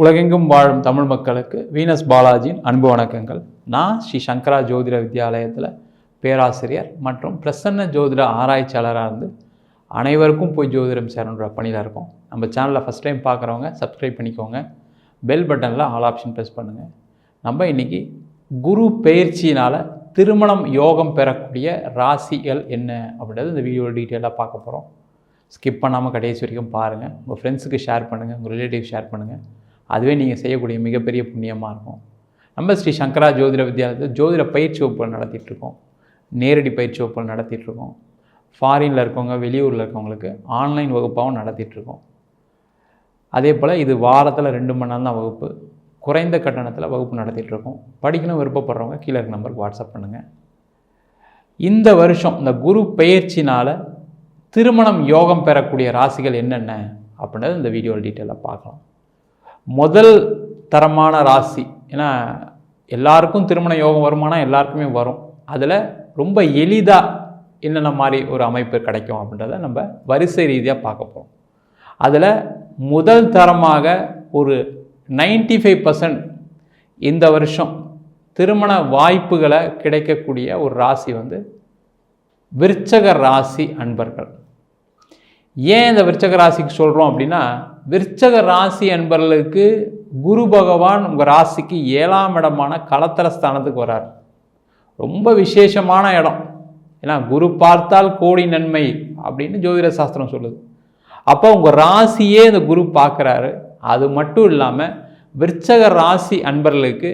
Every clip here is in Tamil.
உலகெங்கும் வாழும் தமிழ் மக்களுக்கு வீனஸ் பாலாஜியின் அன்பு வணக்கங்கள். நான் ஸ்ரீ சங்கரா ஜோதிட வித்யாலயத்தில் பேராசிரியர் மற்றும் பிரசன்ன ஜோதிட ஆராய்ச்சியாளராக இருந்து அனைவருக்கும் போய் ஜோதிடம் சேரன்ற பணியில் இருக்கோம். நம்ம சேனலில் ஃபஸ்ட் டைம் பார்க்குறவங்க சப்ஸ்கிரைப் பண்ணிக்கோங்க. பெல் பட்டனில் ஆல் ஆப்ஷன் ப்ரெஸ் பண்ணுங்கள் நம்ம இன்றைக்கி குரு பெயர்ச்சியினால் திருமணம் யோகம் பெறக்கூடிய ராசிகள் என்ன அப்படின்றது இந்த வீடியோ டீட்டெயிலாக பார்க்க போகிறோம் ஸ்கிப் பண்ணாமல் கடைசி வரைக்கும் பாருங்கள் உங்கள் ஃப்ரெண்ட்ஸுக்கு ஷேர் பண்ணுங்கள் உங்கள் ரிலேட்டிவ் ஷேர் பண்ணுங்கள் அதுவே நீங்கள் செய்யக்கூடிய மிகப்பெரிய புண்ணியமாக இருக்கும். நம்ம ஸ்ரீ சங்கரா ஜோதிட வித்யாலயத்தில் ஜோதிட பயிற்சி வகுப்புகள் நடத்திட்டுருக்கோம் நேரடி பயிற்சி வகுப்புகள் நடத்திட்டுருக்கோம் ஃபாரினில் இருக்கவங்க வெளியூரில் இருக்கவங்களுக்கு ஆன்லைன் வகுப்பாகவும் நடத்திட்டுருக்கோம் அதே போல் இது வாரத்தில் ரெண்டு மணி நேரம் தான் வகுப்பு. குறைந்த கட்டணத்தில் வகுப்பு நடத்திட்டுருக்கோம் படிக்கணும் விருப்பப்படுறவங்க கீழே இருக்க நம்பருக்கு வாட்ஸ்அப் பண்ணுங்கள் இந்த வருஷம் இந்த குரு பயிற்சினால் திருமணம் யோகம் பெறக்கூடிய ராசிகள் என்னென்ன? அப்படின்றத இந்த வீடியோவில் டீட்டெயிலாக பார்க்கலாம். முதல் தரமான ராசி. ஏன்னா எல்லாருக்கும் திருமண யோகம் வருமானம் எல்லாருக்குமே வரும். அதில் ரொம்ப எளிதாக என்னென்ன மாதிரி ஒரு அமைப்பு கிடைக்கும் அப்படின்றத நம்ம வரிசை ரீதியாக பார்க்க போகிறோம் அதில் முதல் தரமாக ஒரு 95% ஃபைவ் பர்சன்ட் இந்த வருஷம் திருமண வாய்ப்புகளை கிடைக்கக்கூடிய ஒரு ராசி வந்து விருச்சக ராசி அன்பர்கள். ஏன் இந்த விருச்சக ராசிக்கு சொல்கிறோம் அப்படின்னா விற்சக ராசி அன்பர்களுக்கு குரு பகவான் உங்கள் ராசிக்கு ஏழாம் இடமான களத்திர ஸ்தானத்துக்கு வரார். ரொம்ப விசேஷமான இடம். ஏன்னா குரு பார்த்தால் கோடி நன்மை அப்படின்னு ஜோதிட சாஸ்திரம் சொல்லுது. அப்போ உங்கள் ராசியே இந்த குரு பார்க்குறாரு. அது மட்டும் இல்லாமல் விற்சக ராசி அன்பர்களுக்கு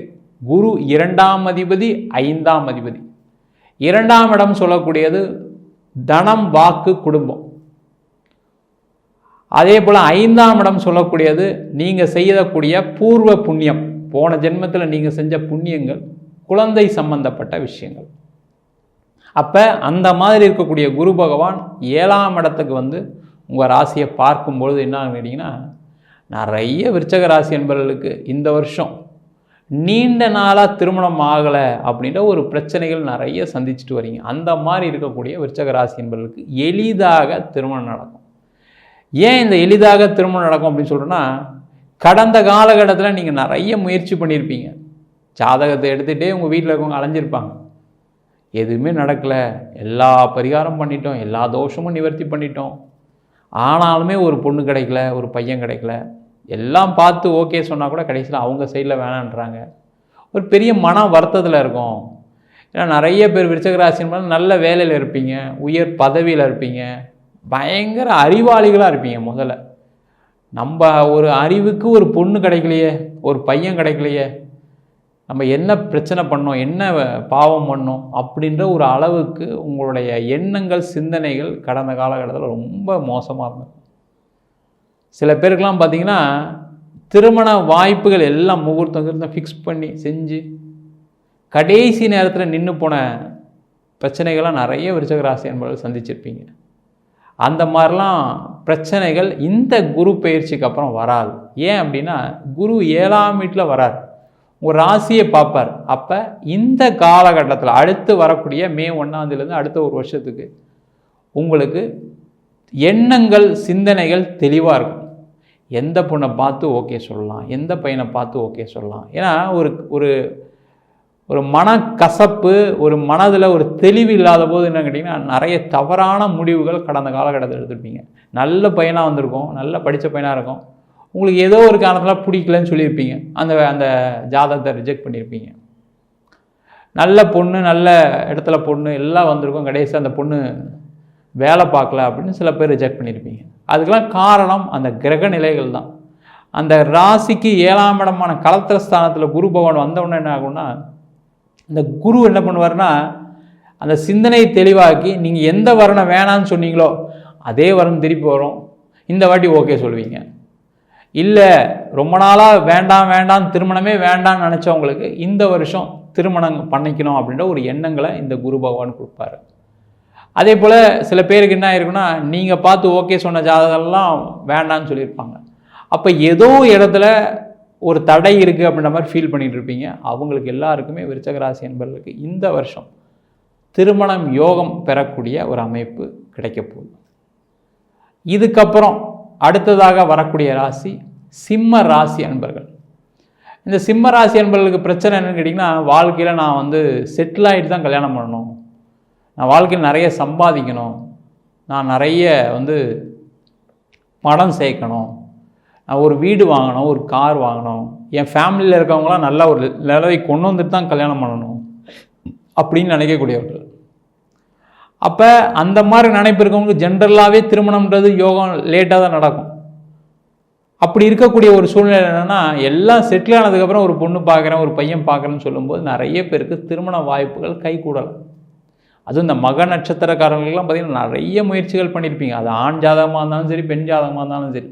குரு இரண்டாம் அதிபதி ஐந்தாம் அதிபதி. இரண்டாம் இடம் சொல்லக்கூடியது தனம் வாக்கு குடும்பம். அதே போல் ஐந்தாம் இடம் சொல்லக்கூடியது நீங்கள் செய்யக்கூடிய பூர்வ புண்ணியம். போன ஜென்மத்தில் நீங்கள் செஞ்ச புண்ணியங்கள் குழந்தை சம்பந்தப்பட்ட விஷயங்கள். அப்போ அந்த மாதிரி இருக்கக்கூடிய குரு பகவான் ஏழாம் இடத்துக்கு வந்து உங்கள் ராசியை பார்க்கும்பொழுது என்ன கேட்டிங்கன்னா நிறைய விருச்சக ராசி என்பவர்களுக்கு இந்த வருஷம் நீண்ட நாளாக திருமணம் ஆகலை அப்படின்ற ஒரு பிரச்சனைகள் நிறைய சந்திச்சுட்டு வரீங்க. அந்த மாதிரி இருக்கக்கூடிய விருச்சக ராசி என்பவர்களுக்கு எளிதாக திருமணம் நடக்கும். ஏன் இந்த எளிதாக திருமணம் நடக்கும் அப்படின்னு சொல்கிறேன்னா கடந்த காலகட்டத்தில் நீங்கள் நிறைய முயற்சி பண்ணியிருப்பீங்க. ஜாதகத்தை எடுத்துகிட்டே உங்கள் வீட்டில் இருக்கவங்க அலைஞ்சிருப்பாங்க. எதுவுமே நடக்கலை. எல்லா பரிகாரம் பண்ணிட்டோம். எல்லா தோஷமும் நிவர்த்தி பண்ணிட்டோம். ஆனாலுமே ஒரு பொண்ணு கிடைக்கல ஒரு பையன் கிடைக்கல. எல்லாம் பார்த்து ஓகே சொன்னால் கூட கடைசியில் அவங்க சைடில் வேணான்றாங்க. ஒரு பெரிய மன வருத்தத்தில் இருக்கும். ஏன்னா நிறைய பேர் விருச்சகராசின் நல்ல வேலையில் இருப்பீங்க. உயர் பதவியில் இருப்பீங்க. பயங்கர அறிவாளிகளாக இருப்பீங்க முதல்ல. நம்ம ஒரு அறிவுக்கு ஒரு பொண்ணு கிடைக்கலையே ஒரு பையன் கிடைக்கலையே நம்ம என்ன பிரச்சனை பண்ணோம் என்ன பாவம் பண்ணோம் அப்படின்ற ஒரு அளவுக்கு உங்களுடைய எண்ணங்கள் சிந்தனைகள் கடந்த காலகட்டத்தில் ரொம்ப மோசமாக இருந்தது. சில பேருக்கெல்லாம் பார்த்திங்கன்னா திருமண வாய்ப்புகள் எல்லாம் முகூர்த்தம் கிருத்தம் ஃபிக்ஸ் பண்ணி செஞ்சு கடைசி நேரத்தில் நின்று போன பிரச்சனைகள்லாம் நிறைய விருச்சகராசி என்பவர்கள் சந்திச்சிருப்பீங்க. அந்த மாதிரிலாம் பிரச்சனைகள் இந்த குரு பயிற்சிக்கு அப்புறம் வராது. ஏன் அப்படின்னா குரு ஏழாம் வீட்டில் வரார். ஒரு ராசியை பார்ப்பார். அப்போ இந்த காலகட்டத்தில் அடுத்து வரக்கூடிய மே ஒன்றாந்திலேருந்து அடுத்த ஒரு வருஷத்துக்கு உங்களுக்கு எண்ணங்கள் சிந்தனைகள் தெளிவாக இருக்கும். எந்த பொண்ணை பார்த்து ஓகே சொல்லலாம். எந்த பையனை பார்த்து ஓகே சொல்லலாம். ஏன்னா ஒரு ஒரு ஒரு மனக்கசப்பு ஒரு மனதில் ஒரு தெளிவு இல்லாத போது என்ன கேட்டிங்கன்னா நிறைய தவறான முடிவுகள் கடந்த காலகட்டத்தில் எடுத்துருப்பீங்க. நல்ல பையனாக வந்திருக்கும் நல்ல படித்த பையனாக இருக்கும். உங்களுக்கு ஏதோ ஒரு காரணத்தில் பிடிக்கலன்னு சொல்லியிருப்பீங்க. அந்த அந்த ஜாதகத்தை ரிஜெக்ட் பண்ணியிருப்பீங்க. நல்ல பொண்ணு நல்ல இடத்துல பொண்ணு எல்லாம் வந்திருக்கும். கடைசி அந்த பொண்ணு வேலை பார்க்கல அப்படின்னு சில பேர் ரிஜெக்ட் பண்ணியிருப்பீங்க. அதுக்கெல்லாம் காரணம் அந்த கிரக நிலைகள் தான். அந்த ராசிக்கு ஏழாம் இடமான கலத்திர ஸ்தானத்தில் குரு பகவான் வந்தவுடனே என்ன ஆகும்னா இந்த குரு என்ன பண்ணுவார்னா அந்த சிந்தனையை தெளிவாக்கி நீங்கள் எந்த வர்ணம் வேணான்னு சொன்னீங்களோ அதே வர்ணம் திருப்பி வரும். இந்த வாட்டி ஓகே சொல்லுவீங்க இல்லை ரொம்ப நாளாக வேண்டாம் வேண்டாம் திருமணமே வேண்டாம்னு நினச்சவங்களுக்கு இந்த வருஷம் திருமணம் பண்ணிக்கணும் அப்படின்ற ஒரு எண்ணங்களை இந்த குரு பகவான் கொடுப்பாரு. அதே போல் சில பேருக்கு என்ன ஆயிருக்குன்னா நீங்கள் பார்த்து ஓகே சொன்ன ஜாதகம்லாம் வேண்டான்னு சொல்லியிருப்பாங்க. அப்போ ஏதோ இடத்துல ஒரு தடை இருக்குது அப்படின்ற மாதிரி ஃபீல் பண்ணிகிட்டு இருப்பீங்க. அவங்களுக்கு எல்லாருக்குமே விருச்சக ராசி என்பவர்களுக்கு இந்த வருஷம் திருமணம் யோகம் பெறக்கூடிய ஒரு அமைப்பு கிடைக்க போகுது. இதுக்கப்புறம் அடுத்ததாக வரக்கூடிய ராசி சிம்ம ராசி அன்பர்கள். இந்த சிம்ம ராசி அன்பர்களுக்கு பிரச்சனை என்னன்னு கேட்டிங்கன்னா வாழ்க்கையில் நான் வந்து செட்டில் ஆகிட்டு தான் கல்யாணம் பண்ணணும். நான் வாழ்க்கையில் நிறைய சம்பாதிக்கணும். நான் நிறைய வந்து பணம் சேர்க்கணும். ஒரு வீடு வாங்கணும் ஒரு கார் வாங்கணும் என் ஃபேமிலியில் இருக்கவங்களாம் நல்லா ஒரு நிலவை கொண்டு வந்துட்டு தான் கல்யாணம் பண்ணணும் அப்படின்னு நினைக்கக்கூடியவர்கள். அப்போ அந்த மாதிரி நினைப்பு இருக்கவங்களுக்கு ஜென்ரலாகவே திருமணம்ன்றது யோகம் லேட்டாக தான் நடக்கும். அப்படி இருக்கக்கூடிய ஒரு சூழ்நிலை என்னென்னா எல்லாம் செட்டில் ஆனதுக்கப்புறம் ஒரு பொண்ணு பார்க்குறேன் ஒரு பையன் பார்க்குறேன்னு சொல்லும்போது நிறைய பேருக்கு திருமண வாய்ப்புகள் கை கூடலாம் அதுவும் இந்த மக நட்சத்திரக்காரங்களுக்கெல்லாம் பார்த்திங்கன்னா நிறைய முயற்சிகள் பண்ணியிருப்பீங்க. அது ஆண் ஜாதகமாக இருந்தாலும் சரி பெண் ஜாதகமாக இருந்தாலும் சரி.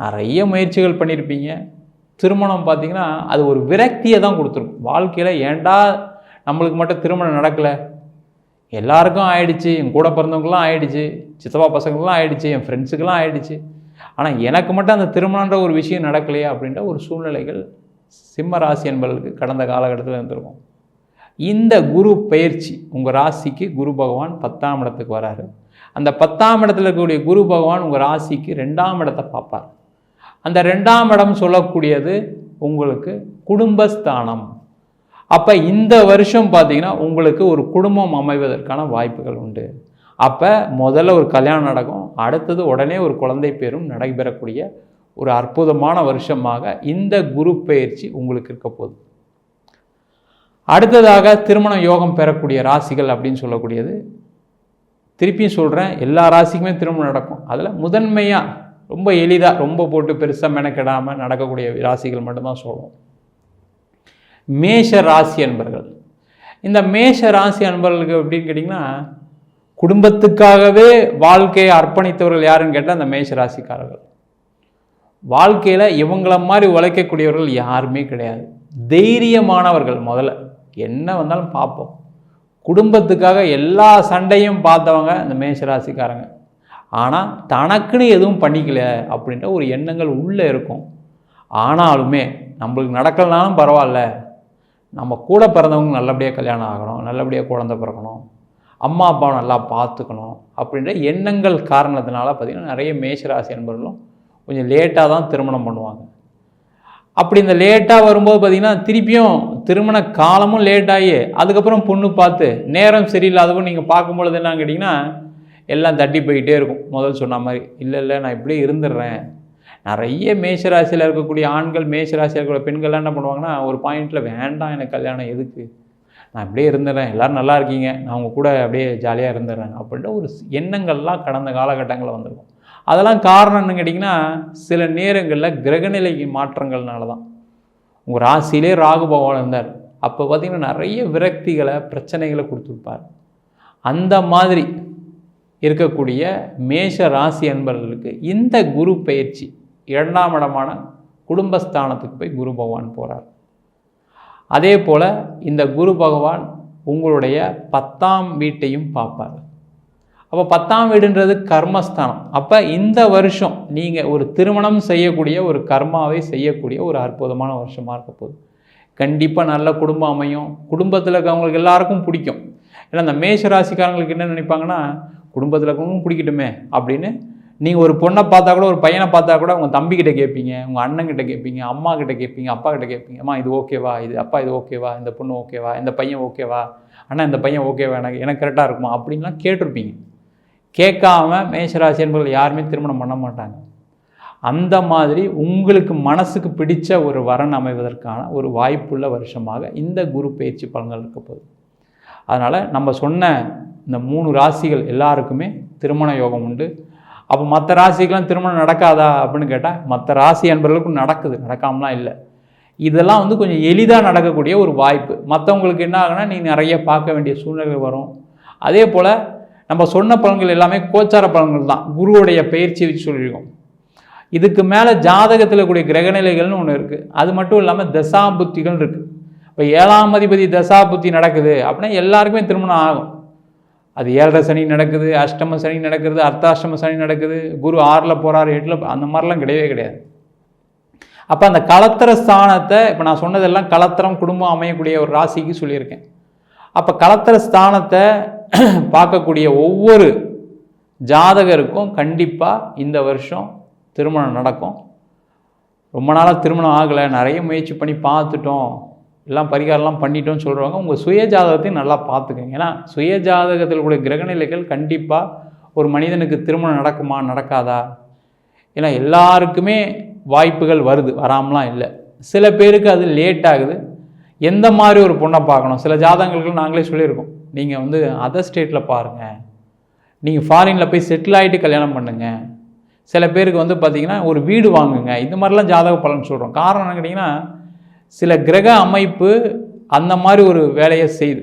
நிறைய முயற்சிகள் பண்ணியிருப்பீங்க. திருமணம் பார்த்திங்கன்னா அது ஒரு விரக்தியை தான் கொடுத்துருக்கும் வாழ்க்கையில் ஏண்டா நம்மளுக்கு மட்டும் திருமணம் நடக்கலை? எல்லாருக்கும் ஆயிடுச்சு. என் கூட பிறந்தவங்களாம் ஆயிடுச்சு. சித்தப்பா பசங்களுக்குலாம் ஆயிடுச்சு. என் ஃப்ரெண்ட்ஸுக்கெல்லாம் ஆயிடுச்சு. ஆனால் எனக்கு மட்டும் அந்த திருமணன்ற ஒரு விஷயம் நடக்கலையா அப்படின்ற ஒரு சூழ்நிலைகள் சிம்ம ராசி என்பவர்களுக்கு கடந்த காலகட்டத்தில் இருந்திருக்கும். இந்த குரு பயிற்சி உங்கள் ராசிக்கு குரு பகவான் பத்தாம் இடத்துக்கு வராரு. அந்த பத்தாம் இடத்துல இருக்கக்கூடிய குரு பகவான் உங்கள் ராசிக்கு ரெண்டாம் இடத்தை பார்ப்பார். அந்த ரெண்டாம் இடம் சொல்லக்கூடியது உங்களுக்கு குடும்பஸ்தானம். அப்போ இந்த வருஷம் பார்த்தீங்கன்னா உங்களுக்கு ஒரு குடும்பம் அமைவதற்கான வாய்ப்புகள் உண்டு. அப்போ முதல்ல ஒரு கல்யாணம் நடக்கும் அடுத்தது உடனே ஒரு குழந்தை பேரும் நடைபெறக்கூடிய ஒரு அற்புதமான வருஷமாக இந்த குரு பயிற்சி உங்களுக்கு இருக்க போகுது. அடுத்ததாக திருமண யோகம் பெறக்கூடிய ராசிகள் அப்படின்னு சொல்லக்கூடியது. திருப்பியும் சொல்கிறேன் எல்லா ராசிக்குமே திருமணம் நடக்கும். அதில் முதன்மையாக ரொம்ப எளிதாக ரொம்ப போட்டு பெருசாக மெனக்கெடாமல் நடக்கக்கூடிய ராசிகள் மட்டும்தான் சொல்லுவோம் மேஷ ராசி அன்பர்கள். இந்த மேஷ ராசி அன்பர்களுக்கு எப்படின்னு கேட்டிங்கன்னா குடும்பத்துக்காகவே வாழ்க்கையை அர்ப்பணித்தவர்கள் யாருன்னு கேட்டால் அந்த மேஷ ராசிக்காரர்கள். வாழ்க்கையில் இவங்கள மாதிரி உழைக்கக்கூடியவர்கள் யாருமே கிடையாது. தைரியமானவர்கள் முதல்ல. என்ன வந்தாலும் பார்ப்போம். குடும்பத்துக்காக எல்லா சண்டையும் பார்த்தவங்க இந்த மேஷராசிக்காரங்க ஆனால் தனக்குன்னு எதுவும் பண்ணிக்கல அப்படின்ற ஒரு எண்ணங்கள் உள்ளே இருக்கும். ஆனாலுமே நம்மளுக்கு நடக்கலனாலும் பரவாயில்ல. நம்ம கூட பிறந்தவங்க நல்லபடியாக கல்யாணம் ஆகணும் நல்லபடியாக குழந்த பிறக்கணும் அம்மா அப்பாவை நல்லா பார்த்துக்கணும் அப்படின்ற எண்ணங்கள் காரணத்தினால பார்த்திங்கன்னா நிறைய மேஷராசி என்பவர்களும் கொஞ்சம் லேட்டாக தான் திருமணம் பண்ணுவாங்க. அப்படி இந்த லேட்டாக வரும்போது பார்த்திங்கன்னா திருப்பியும் திருமண காலமும் லேட்டாகி அதுக்கப்புறம் பொண்ணு பார்த்து நேரம் சரியில்லாதவங்க நீங்கள் பார்க்கும்பொழுது என்னன்னு கேட்டிங்கன்னா எல்லாம் தட்டி போயிட்டே இருக்கும். முதல் சொன்ன மாதிரி இல்லை இல்லை நான் இப்படியே இருந்துடுறேன். நிறைய மேஷராசியில் இருக்கக்கூடிய ஆண்கள் மேஷராசியில் இருக்கக்கூடிய பெண்கள்லாம் என்ன பண்ணுவாங்கன்னா ஒரு பாயிண்டில் வேண்டாம் எனக்கு கல்யாணம் எதுக்கு? நான் இப்படியே இருந்துடுறேன். எல்லோரும் நல்லா இருக்கீங்க. நான் உங்கள் கூட அப்படியே ஜாலியாக இருந்துடுறேன். அப்படின்ற ஒரு எண்ணங்கள்லாம் கடந்த காலகட்டங்களில் வந்திருக்கும். அதெல்லாம் காரணம் கேட்டிங்கன்னா சில நேரங்களில் கிரகநிலை மாற்றங்கள்னால தான். உங்கள் ராசியிலே ராகு பகவான் இருந்தார். அப்போ பார்த்திங்கன்னா நிறைய விரக்திகளை பிரச்சனைகளை கொடுத்துருப்பார். அந்த மாதிரி இருக்கக்கூடிய மேஷ ராசி அன்பர்களுக்கு இந்த குரு பயிற்சி இரண்டாம் இடமான குடும்பஸ்தானத்துக்கு போய் குரு பகவான் போகிறார் அதே போல் இந்த குரு பகவான் உங்களுடைய பத்தாம் வீட்டையும் பார்ப்பார். அப்போ பத்தாம் வீடுன்றது கர்மஸ்தானம். அப்போ இந்த வருஷம் நீங்கள் ஒரு திருமணம் செய்யக்கூடிய ஒரு கர்மாவை செய்யக்கூடிய ஒரு அற்புதமான வருஷமாக இருக்க போகுது. கண்டிப்பாக நல்ல குடும்பம் அமையும். குடும்பத்தில் இருக்கவங்களுக்கு எல்லாருக்கும் பிடிக்கும். ஏன்னா இந்த மேஷ ராசிக்காரங்களுக்கு என்ன நினைப்பாங்கன்னா குடும்பத்தில் இருக்கவங்க பிடிக்கட்டுமே அப்படின்னு நீங்கள் ஒரு பொண்ணை பார்த்தா கூட ஒரு பையனை பார்த்தா கூட உங்கள் தம்பிக்கிட்ட கேட்பீங்க உங்கள் அண்ணங்கிட்ட கேட்பீங்க அம்மா கிட்ட கேட்பீங்க அப்பா கிட்ட கேட்பீங்க அம்மா இது ஓகேவா இது அப்பா இது ஓகேவா இந்த பொண்ணு ஓகேவா இந்த பையன் ஓகேவா அண்ணா இந்த பையன் ஓகேவா எனக்கு எனக்கு கரெக்டாக இருக்குமா? அப்படின்லாம் கேட்டிருப்பீங்க. கேட்காம மேஷராசி என்பவர்கள் யாருமே திருமணம் பண்ண மாட்டாங்க. அந்த மாதிரி உங்களுக்கு மனசுக்கு பிடித்த ஒரு வரன் அமைவதற்கான ஒரு வாய்ப்புள்ள வருஷமாக இந்த குரு பயிற்சி பலன்கள் இருக்க போகுது. அதனால் நம்ம சொன்ன இந்த மூணு ராசிகள் எல்லாருக்குமே திருமண யோகம் உண்டு. அப்போ மற்ற ராசிக்கெலாம் திருமணம் நடக்காதா அப்படின்னு கேட்டால் மற்ற ராசி அன்பர்களுக்கும் நடக்குது நடக்காமலாம் இல்லை. இதெல்லாம் வந்து கொஞ்சம் எளிதாக நடக்கக்கூடிய ஒரு வாய்ப்பு. மற்றவங்களுக்கு என்ன ஆகுனா நீ நிறைய பார்க்க வேண்டிய சூழ்நிலை வரும். அதே போல் நம்ம சொன்ன பலன்கள் எல்லாமே கோச்சார பலன்கள் தான். குருவுடைய பயிற்சி வச்சு சொல்லியிருக்கோம். இதுக்கு மேலே ஜாதகத்தில் கூடிய கிரகநிலைகள்னு ஒன்று இருக்குது அது மட்டும் இல்லாமல் தசாபுத்திகள் இருக்குது இப்போ ஏழாம் அதிபதி தசா புத்தி நடக்குது அப்படின்னா எல்லாருக்குமே திருமணம் ஆகும். அது ஏழரை சனி நடக்குது அஷ்டம சனி நடக்குது அர்த்தாஷ்டம சனி நடக்குது குரு ஆறில் போகிறாரு எட்டில் அந்த மாதிரிலாம் கிடையவே கிடையாது. அப்போ அந்த கலத்திர ஸ்தானத்தை இப்போ நான் சொன்னதெல்லாம் கலத்திரம் குடும்பம் அமையக்கூடிய ஒரு ராசிக்கு சொல்லியிருக்கேன். அப்போ கலத்திர ஸ்தானத்தை பார்க்கக்கூடிய ஒவ்வொரு ஜாதகருக்கும் கண்டிப்பாக இந்த வருஷம் திருமணம் நடக்கும். ரொம்ப நாளாக திருமணம் ஆகலை நிறைய முயற்சி பண்ணி பார்த்துட்டோம். எல்லாம் பரிகாரம்லாம் பண்ணிட்டோன்னு சொல்கிறவங்க உங்கள் சுய ஜாதகத்தையும் நல்லா பார்த்துக்குங்க. ஏன்னா சுய ஜாதகத்தில் கூட கிரகநிலைகள் கண்டிப்பாக ஒரு மனிதனுக்கு திருமணம் நடக்குமா நடக்காதா? ஏன்னா எல்லாருக்குமே வாய்ப்புகள் வருது வராமலாம் இல்லை. சில பேருக்கு அது லேட் ஆகுது. எந்த மாதிரி ஒரு பொண்ணை பார்க்கணும்? சில ஜாதகங்களுக்கு நாங்களே சொல்லியிருக்கோம். நீங்கள் வந்து அதர் ஸ்டேட்டில் பாருங்கள் நீங்கள் ஃபாரினில் போய் செட்டில் ஆகிட்டு கல்யாணம் பண்ணுங்கள் சில பேருக்கு வந்து பார்த்திங்கன்னா ஒரு வீடு வாங்குங்க. இந்த மாதிரிலாம் ஜாதக பலன் சொல்கிறோம் காரணம் என்ன கேட்டிங்கன்னா சில கிரக அமைப்பு அந்த மாதிரி ஒரு வேலையை செய்யுது.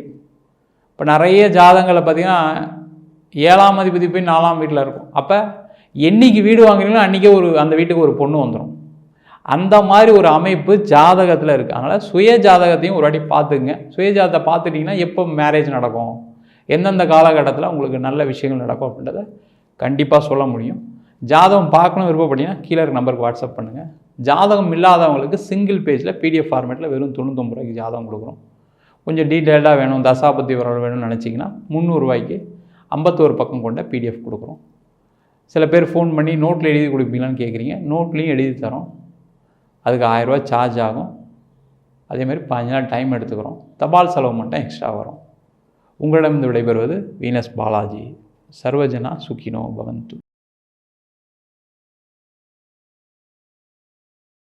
இப்போ நிறைய ஜாதகங்களை பார்த்தீங்கன்னா ஏழாம் அதிபதி போய் நாலாம் வீட்டில் இருக்கும். அப்போ என்னைக்கு வீடு வாங்குறீங்களோ அன்றைக்கே ஒரு அந்த வீட்டுக்கு ஒரு பொண்ணு வந்துடும் அந்த மாதிரி ஒரு அமைப்பு ஜாதகத்தில் இருக்குது அதனால் சுய ஜாதகத்தையும் ஒரு வாட்டி பார்த்துங்க சுய ஜாதகத்தை பார்த்துட்டிங்கன்னா எப்போ மேரேஜ் நடக்கும்? எந்தெந்த காலகட்டத்தில் உங்களுக்கு நல்ல விஷயங்கள் நடக்கும் அப்படின்றத கண்டிப்பாக சொல்ல முடியும். ஜாதகம் பார்க்கணும் விருப்பப்பட்டீங்கன்னா கீழே இருக்க நம்பருக்கு வாட்ஸ்அப் பண்ணுங்கள் ஜாதகம் இல்லாதவங்களுக்கு சிங்கிள் பேஜில் பிடிஎஃப் ஃபார்மேட்டில் வெறும் தொண்ணூத்தொம்பது ரூபாய்க்கு ஜாதகம் கொடுக்குறோம். கொஞ்சம் டீட்டெயில்டாக வேணும் தசாபத்தி விவரம் வேணும்னு நினச்சிங்கன்னா முந்நூறுரூவாய்க்கு ஐம்பத்தோரு பக்கம் கொண்ட பிடிஎஃப் கொடுக்குறோம். சில பேர் ஃபோன் பண்ணி நோட்டில் எழுதி கொடுப்பீங்களான்னு கேட்குறீங்க நோட்லேயும் எழுதி தரோம். அதுக்கு ஆயிரரூவா சார்ஜ் ஆகும். அதேமாதிரி பதினஞ்சு நாள் டைம் எடுத்துக்கிறோம். தபால் செலவு மட்டும் எக்ஸ்ட்ரா வரும். உங்களிடம் விடைபெறுவது வீனஸ் பாலாஜி. சர்வஜனா சுக்கினோ பவந்து.